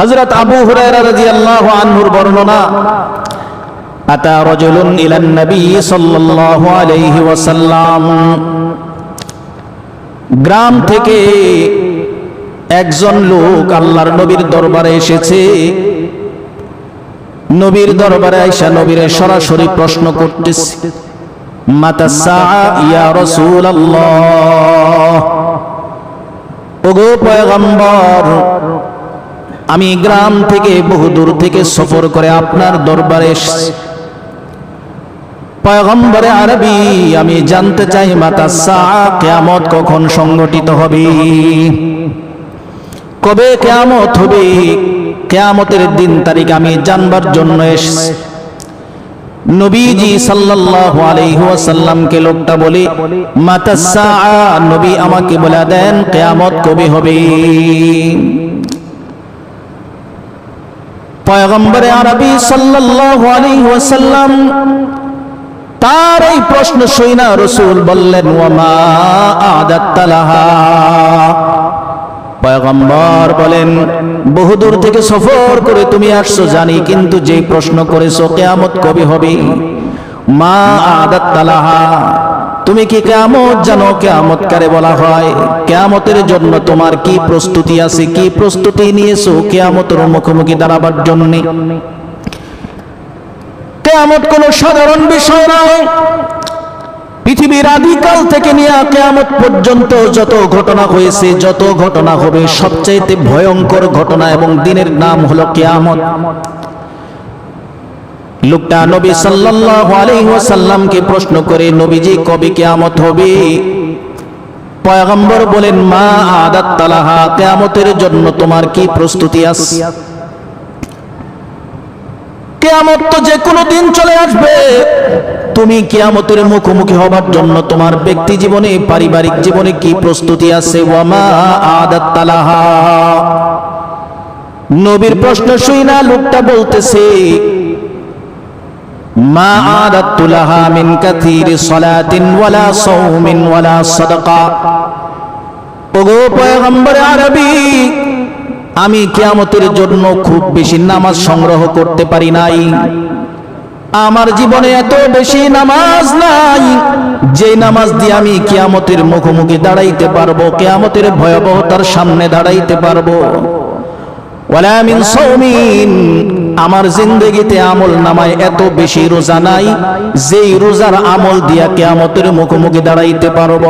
হযরত আবু হুরায়রা রাদিয়াল্লাহু আনহুর বর্ণনা, আতা রাজুলুন ইলান নবী সাল্লাল্লাহু আলাইহি ওয়াসাল্লাম। গ্রাম থেকে একজন লোক আল্লাহর নবীর দরবারে এসেছে। নবীর দরবারে আয়েশা নবীর সরাসরি প্রশ্ন করতেছে, মাতা সাআ ইয়া রাসূলুল্লাহ? ওগো পয়গম্বর আমি গ্রাম থেকে বহু দূর থেকে সফর করে আপনার দরবারে পয়গম্বরে আরবি, আমি জানতে চাই মাতা সা কেয়ামত কখন সংগঠিত হবে। কবে কেয়ামত হবে? কেয়ামতের দিন তারিখ আমি জানবার জন্য এসেছি। নবীজি সাল্লাল্লাহু আলাইহি ওয়াসাল্লামকে লোকটা বলে, মাতা সা, নবী আমাকে বলে দেন কেয়ামত কবে হবে? পয়গম্বরে আরবি ওয়াসাল্লাম তার এই প্রশ্ন শুইনা রসুল বললেন, ওয়ামা আদাত্তালাহা পয়গম্বর বলেন বহুদূর থেকে সফর করে তুমি আসছো, জানি, কিন্তু যে প্রশ্ন করেছ কেয়ামত কবে হবে? মা আদাত্তালাহা তুমি কি কেয়ামত জানো? কেয়ামত কারে বলা হয়? কেয়ামতের জন্য তোমার কি প্রস্তুতি আছে? কি প্রস্তুতি নিয়েছো কেয়ামতের মুখোমুখি দাঁড়াবার জন্য? কেয়ামত কোন সাধারণ বিষয় নয়। পৃথিবীর আদিকাল থেকে নিয়ে কেয়ামত পর্যন্ত যত ঘটনা হয়েছে, যত ঘটনা হবে, সবচাইতে ভয়ঙ্কর ঘটনা এবং দিনের নাম হলো কেয়ামত। লোকটা নবী সাল্লাল্লাহু ওয়াসাল্লামকে প্রশ্ন করে, নবীজি, কবে কিয়ামত হবে? পয়গম্বর বলেন, মা আদাত তালাহা, কিয়ামতের জন্য তোমার কি প্রস্তুতি আছে? তো যে কোনো দিন চলে আসবে। তুমি কিয়ামতের মুখোমুখি হবার জন্য তোমার ব্যক্তি জীবনে, পারিবারিক জীবনে কি প্রস্তুতি আছে? ওয়ামা আদাত তালাহা। নবীর প্রশ্ন শুই না, লোকটা বলতেছে আমি কিয়ামতের জন্য খুব বেশি নামাজ সংগ্রহ করতে পারি নাই। আমার জীবনে এত বেশি নামাজ নাই, যে নামাজ দিয়ে আমি কিয়ামতের মুখোমুখি দাঁড়াইতে পারব, কিয়ামতের ভয়াবহতার সামনে দাঁড়াইতে পারব। আমার জিন্দগিতে আমল নামায় এত বেশি রোজা নাই, যেই রোজার আমল দিয়া কিয়ামতের মুখোমুখি দাঁড়াইতে পারব।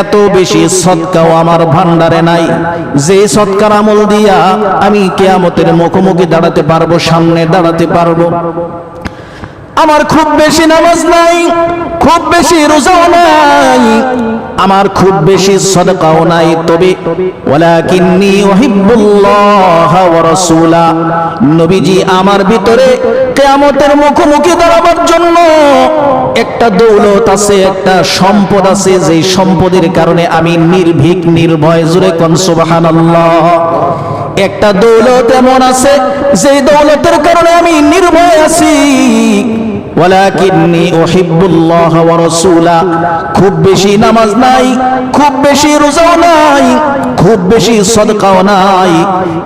এত বেশি সৎকাও আমার ভান্ডারে নাই। যে সৎকার আমল দিয়া আমি কেয়ামতের মুখোমুখি দাঁড়াতে পারব, সামনে দাঁড়াতে পারব। আমার খুব বেশি নামাজ নাই, খুব বেশি রোজাও নাই, আমার খুব বেশি সদকাও নাই তবে ওয়া রাসূলা, নবীজি আমার ভিতরে কিয়ামতের মুখোমুখি দাঁড়াবার জন্য একটা দৌলত আছে, একটা সম্পদ আছে, যেই সম্পদের কারণে আমি নির্ভীক, নির্ভয় জুড়ে কোন সুবহানাল্লাহ। একটা দৌলত এমন আছে, যেই দৌলতের কারণে আমি নির্ভয় আছি। ওয়ালাকিন্নি উহিব্বুল্লাহ ওয়া রাসূলা। খুব বেশি নামাজ নাই, খুব বেশি রোজাও নাই, খুব বেশি সদকাও নাই।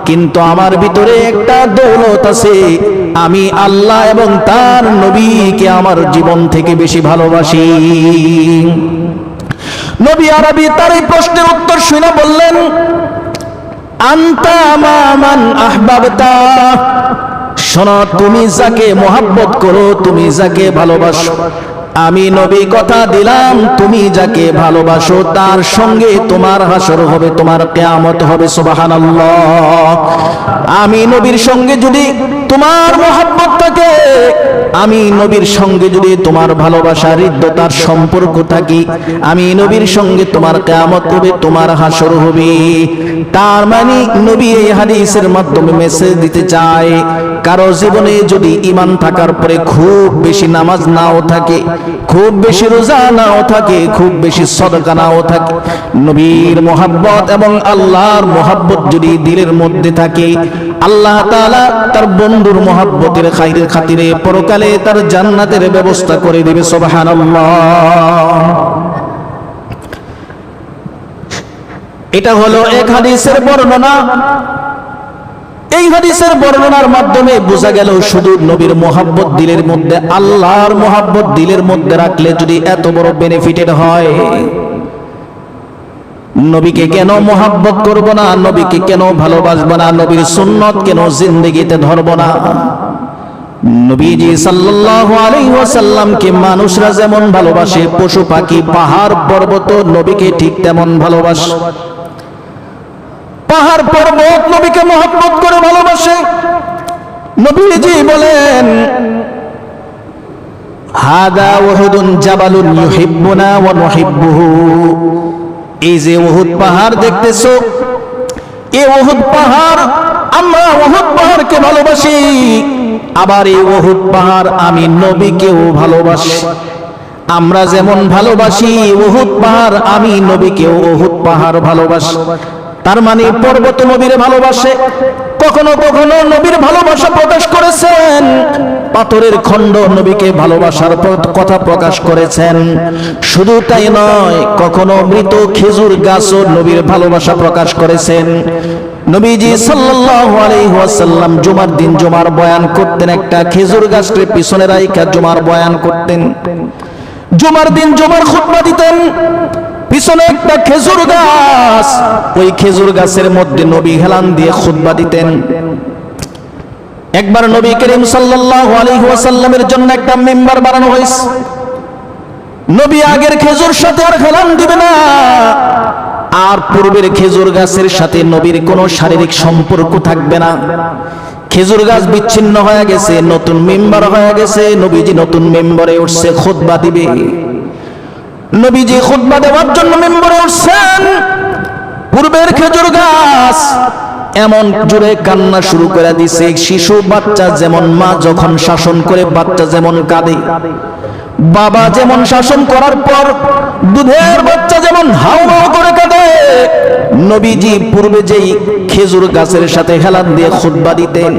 কিন্তু আমার ভিতরে একটা দৌলত আছে, আমি আল্লাহ এবং তার নবীকে আমার জীবন থেকে বেশি ভালোবাসি। নবী আরবি তার এই প্রশ্নের উত্তর শুনে বললেন, আন্তা মামান আহবাবতা। শোনো, তুমি যাকে মোহাব্বত করো, তুমি যাকে ভালোবাসো। আমি নবী কথা দিলাম, তুমি যাকে ভালোবাসো, তার সঙ্গে তোমার হাসর হবে, তোমার কেয়ামত হবে, সুবহানাল্লাহ। আমি নবীর সঙ্গে যদি তোমার মোহাব্বত থাকে আমি নবীর সঙ্গে যদি তোমার ভালোবাসা হৃদ্যতার সম্পর্ক থাকি, আমি নবীর সঙ্গে তোমার কেয়ামত হবে, তোমার হাসর হবে। তার মানে নবী এই হাদিসের মাধ্যমে মেসেজ দিতে চায়, কারও জীবনে যদি ইমান থাকার পরে খুব বেশি নামাজ নাও থাকে, খুব বেশি রোজা নাও থাকে, খুব বেশি সদকা নাও থাকে, নবীর মোহাব্বত এবং আল্লাহর মোহাব্বত যদি দিলের মধ্যে থাকে আল্লাহ তার বন্ধুর মোহাব্বতের খাইরের খাতিরে পরকালে তার জান্নাতের ব্যবস্থা করে দিবে, সুবহানাল্লাহ। এটা হলো এক হাদিসের বর্ণনা। এই হাদিসের বর্ণনার মাধ্যমে বোঝা গেল শুধু নবীর মোহাব্বত দিলের মধ্যে, আল্লাহর মোহাব্বত দিলের মধ্যে রাখলে যদি এত বড় বেনিফিটেড হয়। নবীকে কেন মোহাব্বত করব না? নবীকে কেন ভালোবাসবো না? নবীর সুন্নত কেন জিন্দগিতে ধরব না? নবীজি সাল্লাল্লাহু আলাইহি ওয়াসাল্লামকে মানুষরা যেমন ভালোবাসে, পশু পাখি, পাহাড় পর্বত নবীকে ঠিক তেমন ভালোবাসে। পাহাড় পর্বত নবীকে মহব্বত করে ভালোবাসে। নবীজি বলেন, হাদা ওহুদুন জাবালুন ইউহিব্বুনা ওয়া নুহিব্বুহু। এই যে ওহুদ পাহাড় দেখতেছো, এ ওহুদ পাহাড়, আমরা ওহুদ পাহাড়কে ভালোবাসি। আবার এই ওহুদ পাহাড় আমি নবীকেও ভালোবাসি। আমরা যেমন ভালোবাসি ওহুদ পাহাড় আমি নবীকেও ওহুদ পাহাড় ভালোবাসি। তার মানে পর্বত নবীরে ভালোবাসে। কখনো কখনো নবীর ভালোবাসা প্রকাশ করেছেন। পাথরের খণ্ড নবীকে ভালোবাসার কথা প্রকাশ করেছেন। শুধু তাই নয়, কখনো মৃত খেজুর গাছও নবীর ভালোবাসা প্রকাশ করেছেন। নবীজি সাল্লাল্লাহু আলাইহি ওয়াসাল্লাম জুমার দিন জুমার বয়ান করতেন, একটা খেজুর গাছকে পিছনে রাইখা জুমার বয়ান করতেন। জুমার দিন জুমার খুতবা দিতেন। পিছনে একটা খেজুর গাছ। ওই খেজুর গাছের মধ্যে নবী হেলান দিয়ে খুতবা দিতেন। একবার নবী করিম সাল্লাল্লাহু আলাইহি জন্য একটা মেম্বার বানানো হয়েছে। নবী আগের খেজুর সাথে আর হেলান দিবে না। আর পূর্বের খেজুর গাছের সাথে নবীর কোনো শারীরিক সম্পর্ক থাকবে না। খেজুর গাছ বিচ্ছিন্ন হয়ে গেছে, নতুন মেম্বার হয়ে গেছে, নবীজি নতুন মেম্বারে উঠছে, খুতবা দিবে। নবীজি খুতবা দেওয়ার জন্য মেম্বারে উঠছেন। পূর্বের খেজুর গাছ এমন জোরে কান্না শুরু করে দিছে, শিশু বাচ্চা যেমন মা যখন শাসন করে, বাচ্চা যেমন কাঁদে। বাবা যেমন শাসন করার পর দুধের বাচ্চা যেমন হাউ করে কাঁদে। নবীজি পূর্বে যেই খেজুর গাছের সাথে হেলান দিয়ে খুতবা দিতেন,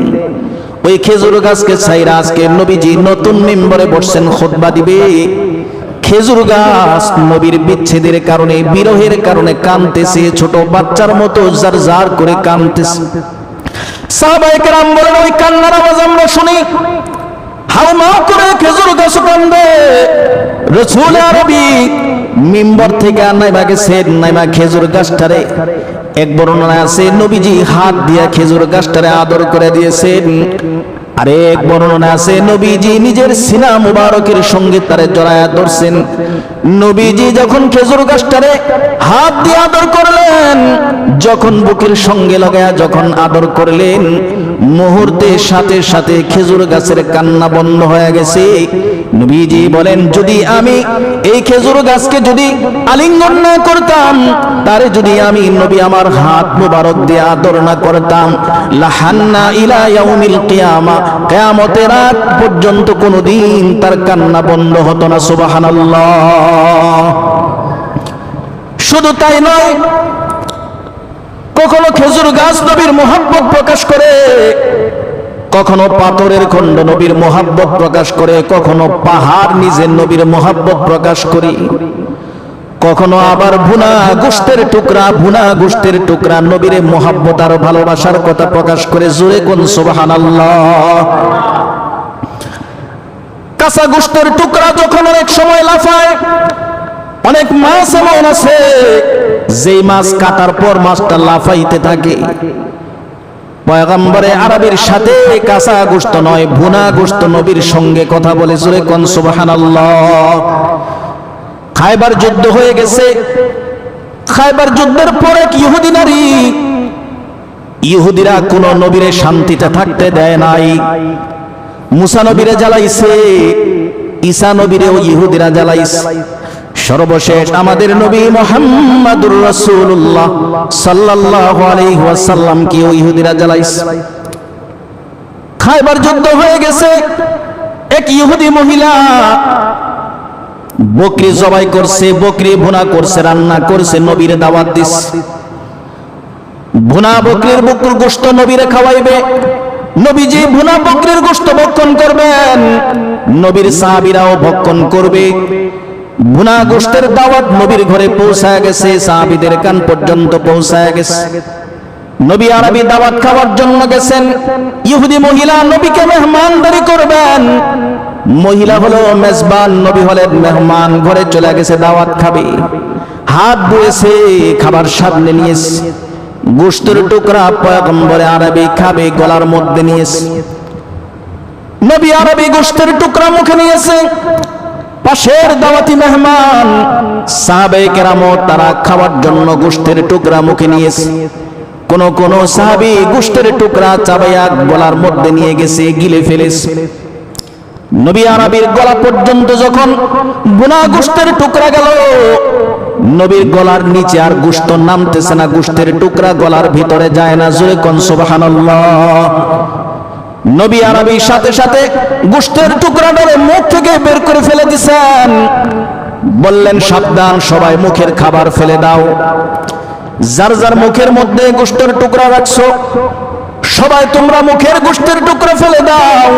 ওই খেজুর গাছকে ছাইরা আজকে নবীজি নতুন মেম্বারে বসছেন, খুতবা দিবে। খেজুর গাছ নবীর বিচ্ছেদের কারণে, বিরহের কারণে কানতেছে, ছোট বাচ্চার মতো জার জার করে কানতেছে। সাহাবায়ে কেরাম বলেন, ওই কান্নার আওয়াজ আমরা শুনি। হাউ মাউ করে খেজুর গাছ কান্দে। রসুল আরবি মিম্বর থেকে নাইমা গেছেন নাইমা খেজুর গাছটারে এক বর্ণনা আছে নবীজি হাত দিয়া খেজুর গাছটারে আদর করে দিয়েছেন। আরে এক বর্ণনা আছে, নবীজি নিজের সিনা মুবারকের সঙ্গে তারে জড়ায়া ধরছেন। নবীজি যখন খেজুর গাছটারে হাত দিয়ে আদর করলেন, যখন বুকের সঙ্গে লাগায়া যখন আদর করলেন, মুহূর্তে সাথে সাথে খেজুর গাছের কান্না বন্ধ হয়ে গেছে। নবীজি বলেন, যদি আমি এই খেজুর গাছকে যদি আলিঙ্গন না করতাম, তারে যদি আমি নবী আমার হাত মুবারক দিয়ে আদর না করতাম, লাহান্না ইলা ইয়াউমিল কিয়ামা। কিয়ামতের রাত পর্যন্ত কোনোদিন তার কান্না বন্ধ হতো না, সুবহানাল্লাহ। শুধু তাই নয়, কখনো খেজুর গাছ নবীর মোহাব্বত প্রকাশ করে, কখনো পাথরের খণ্ড নবীর মোহাব্বত প্রকাশ করে, কখনো পাহাড় নিজের নবীর মোহাব্বত প্রকাশ করি। কখনো আবার ভুনা গোষ্ঠের টুকরা, ভুনা গোষ্ঠের টুকরা, নবীর মোহাব্বত আর ভালোবাসার কথা প্রকাশ করে জোরে কোন সুবাহান কাঁচা গোষ্ঠের টুকরা যখন অনেক সময় লাফায়, অনেক মাছ এমন আছে, যেই মাছ কাটার পর মাছটা লাফাইতে থাকে। পয়গম্বরে আরবের সাথে কাঁচা গোস্ত নয়, ভুনা গোস্ত নবীর সঙ্গে কথা বলে জোরে কোন সুবহানাল্লাহ। খাইবার যুদ্ধ হয়ে গেছে। খাইবার যুদ্ধের পরে ইহুদি নারী? ইহুদিরা কোন নবীরে শান্তিতে থাকতে দেয় নাই। মুসা নবীরে জ্বালাইছে, ঈসা নবীরেও ইহুদিরা জ্বালাইছে। সর্বশেষ আমাদের নবী মোহাম্মদুর রাসূলুল্লাহ সাল্লাল্লাহু আলাইহি ওয়াসাল্লাম কি ইহুদিরা জ্বালাইছে। খাইবার যুদ্ধ হয়ে গেছে। এক ইহুদি মহিলা বকরি জবাই করছে, বকরি ভুনা করছে, রান্না করছে, নবীর দাওয়াত দিস ভুনা বকরির বকর গোশত নবীরে খাওয়াইবে। নবীজি ভুনা বকরির গোশত ভক্ষণ করবেন। নবীর সাহাবীরাও ভক্ষণ করবে। ভুনা গোষ্ঠের দাওয়াত নবীর ঘরে পৌঁছায় গেছে, সাহাবিদের কান পর্যন্ত পৌঁছায় গেছে। নবী আরবি দাওয়াত খাওয়ার জন্য গেছেন। ইহুদি মহিলা নবীকে মেহমানদারি করবেন। মহিলা হলো মেজবান, নবী হলেন মেহমান, ঘরে চলে গেছে, দাওয়াত খাবে। হাত ধুয়েছে, খাবার সামনে নিয়েছে। গোস্তের টুকরা পয়গম্বরে আরবি খাবে, গলার মধ্যে নিয়েছে। নবী আরবি গোস্তের টুকরা মুখে নিয়েছে। পাশের দাওয়াতি মেহমান সাহাবে কেরামত তারা খাওয়ার জন্য গোস্তের টুকরা মুখে নিয়েছে। কোন কোন সাহাবি গুষ্টের টুকরা চাবাইয়া গলার মধ্যে নিয়ে গেছে, গিলে ফেলেছে। নবী আরবির গলা পর্যন্ত যখন গুনা গোস্তের টুকরা গেল, নবীর গলার নিচে আর গুস্ত নামতেছে না গুষ্টের টুকরা গলার ভিতরে যায় না, জোরে কন সুবহানাল্লাহ। নবী আরবির সাথে সাথে গুষ্টের টুকরা ধরে মুখ থেকে বের করে ফেলে দিছেন। বললেন, সাবধান, সবাই মুখের খাবার ফেলে দাও। যার যার মুখের মধ্যে গোষ্ঠের টুকরা রাখছো, সবাই তোমরা মুখের গোষ্ঠের টুকরা ফেলে দাও।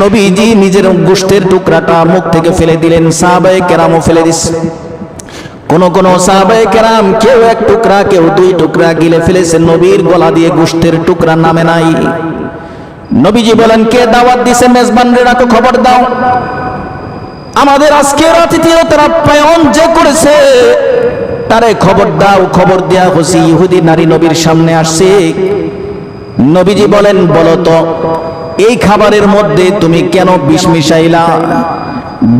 নবীজি নিজের গোষ্ঠের টুকরাটা মুখ থেকে ফেলে দিলেন, সাহাবায়ে কেরামও ফেলে দিচ্ছে কোন কোন সাহাবায়ে কেরাম কেউ এক টুকরা, কেউ দুই টুকরা গিলে ফেলেছে, নবীর গলা দিয়ে গোষ্ঠের টুকরা নামে নাই। নবীজি বলেন, কে দাওয়াত দিছে মেজবান রে খবর দাও। আমাদের আজকের আতিথিয়তার আপ্যায়ন যে করেছে তারে খবর দাও, খবর দেয়া হসি ইহুদি নারী নবীর সামনে আসছে। নবীজি বলেন, বলো তো, এই খাবারের মধ্যে তুমি কেন বিষ মিশাইলা?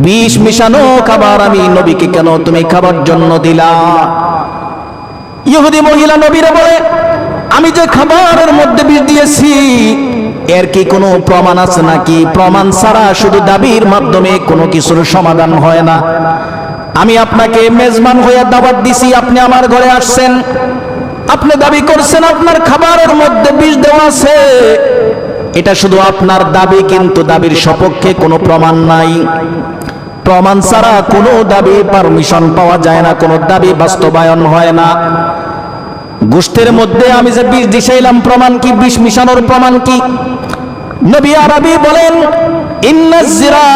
বিষ মিশানো খাবার আমি নবীকে কেন তুমি খাবার জন্য দিলা? ইহুদি মহিলা নবীরা বলে, আমি যে খাবারের মধ্যে বিষ দিয়েছি, এর কি কোনো প্রমাণ আছে নাকি? প্রমাণ ছাড়া শুধু দাবির মাধ্যমে কোনো কিছুর সমাধান হয় না। আমি আপনাকে মেজবান হয়ে দাবাত দিছি, আপনি আমার ঘরে আসছেন। আপনি দাবি করছেন আপনার খাবারের মধ্যে বিষ দেওয়া আছে। এটা শুধু আপনার দাবি, কিন্তু দাবির সপক্ষে কোনো প্রমাণ নাই। প্রমাণ ছাড়া কোনো দাবি পারমিশন পাওয়া যায় না, কোনো দাবি বাস্তবায়ন হয় না। গোষ্ঠের মধ্যে আমি যে বিষ দিশাইলাম প্রমাণ কি? বিষ মিশানোর প্রমাণ কি? নবী আরবি বলেন ইন্নাজিরা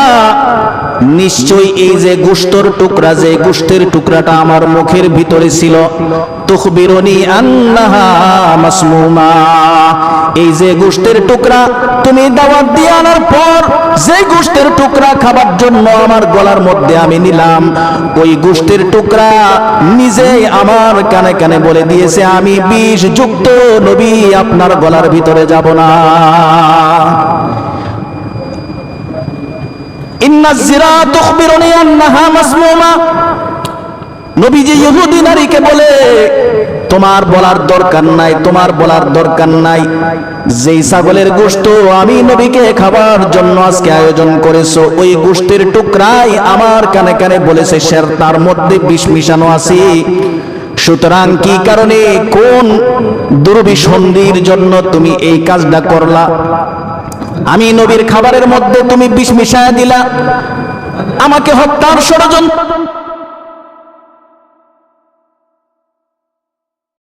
নিশ্চয়ই এই যে গোষ্ঠর টুকরা, যে গোষ্ঠের টুকরাটা আমার মুখের ভিতরে ছিল, তুখবিরনি আন্নাহা মাসমুমা। এই যে গোষ্ঠের টুকরা তুমি দাওয়াত দিয়ে আনার পর, যে গোষ্ঠের টুকরা খাবার জন্য আমার গলার মধ্যে আমি নিলাম, ওই গোষ্ঠের টুকরা নিজেই আমার কানে কানে বলে দিয়েছে, আমি বিষ যুক্ত নবী, আপনার গলার ভিতরে যাব না। তোমার বলার দরকার নাই, তোমার বলার দরকার নাই। যেই ছাগলের গোশত আমি নবীকে খাবার জন্য আজকে আয়োজন করেছ, ওই গোশতের টুকরাই আমার কানে কানে বলেছে স্যার তার মধ্যে বিষ মিশানো আছে। সুতরাং কি কারণে, কোন দুর্বিসন্ধির জন্য তুমি এই কাজটা করলা? আমি নবীর খাবারের মধ্যে তুমি বিষ মিশায় দিলা। আমাকে হত্যার ষড়যন্ত্র